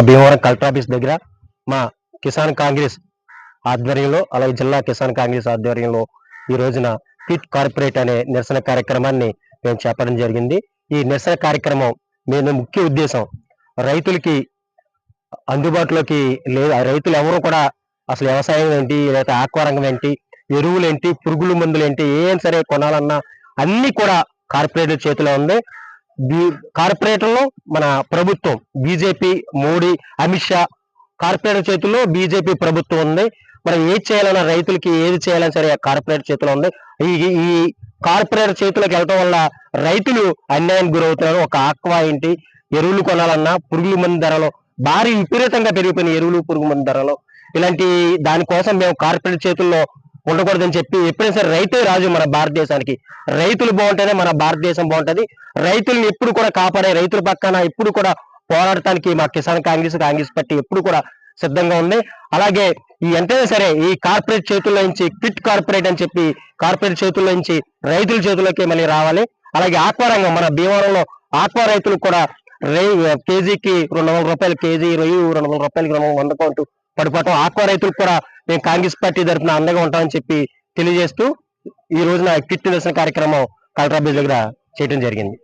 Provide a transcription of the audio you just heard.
మన Bhimavaram collector office దగ్గర మా కిసాన్ కాంగ్రెస్ ఆధ్వర్యంలో అలాగే జిల్లా కిసాన్ కాంగ్రెస్ ఆధ్వర్యంలో ఈ రోజున ఫిట్ కార్పొరేట్ అనే నిరసన కార్యక్రమాన్ని మేము చెప్పడం జరిగింది. ఈ నిరసన కార్యక్రమం మేము ముఖ్య ఉద్దేశం రైతులకి అందుబాటులోకి లేదు. రైతులు ఎవరు కూడా అసలు వ్యవసాయం ఏంటి లేకపోతే ఆక్వారంగం ఏంటి ఎరువులు ఏంటి పురుగులు మందులు ఏంటి ఏం సరే కొనాలన్నా అన్ని కూడా కార్పొరేటర్ చేతిలో ఉంది. కార్పొరేటర్లు మన ప్రభుత్వం బీజేపీ మోడీ అమిత్ షా కార్పొరేటర్ చేతుల్లో బీజేపీ ప్రభుత్వం ఉంది. మరి ఏది చేయాలన్నా రైతులకి ఏది చేయాలని సరే కార్పొరేటర్ చేతిలో ఉంది. ఈ ఈ కార్పొరేటర్ చేతులకు వెళ్ళటం వల్ల రైతులు అన్యాయానికి గురవుతున్నారు. ఒక ఆక్వా ఏంటి? ఎరువులు కొనాలన్నా పురుగుల మంది ధరలు భారీ విపరీతంగా పెరిగిపోయిన ఎరువులు పురుగు మంది ధరలు. ఇలాంటి దానికోసం మేము కార్పొరేట్ చేతుల్లో ఉండకూడదని చెప్పి ఎప్పుడైనా సరే రైతే రాజు మన భారతదేశానికి. రైతులు బాగుంటేనే మన భారతదేశం బాగుంటది. రైతుల్ని ఎప్పుడు కూడా కాపాడే రైతుల పక్కన ఎప్పుడు కూడా పోరాడటానికి మా కిసాన్ కాంగ్రెస్ కాంగ్రెస్ పార్టీ ఎప్పుడు కూడా సిద్ధంగా ఉంది. అలాగే ఈ ఎంతైనా సరే ఈ కార్పొరేట్ చేతుల్లో నుంచి క్విట్ కార్పొరేట్ అని చెప్పి కార్పొరేట్ చేతుల్లో నుంచి రైతుల చేతుల్లోకి మళ్ళీ రావాలి. అలాగే ఆత్మరంగం రంగం మన భీమవరంలో ఆత్మ రైతులు కూడా రై కేజీకి రెండు వందల రూపాయలు కేజీ రొయ్యి రెండు వందల రూపాయలకి రెండు వందల వంద పడిపోవటం. ఆక్వా రైతులకు కూడా మేము కాంగ్రెస్ పార్టీ తరఫున అండగా ఉంటామని చెప్పి తెలియజేస్తూ ఈ రోజున కిట్ నిరసన కార్యక్రమం కలెక్టర్ ఆఫీస్ దగ్గర చేయడం జరిగింది.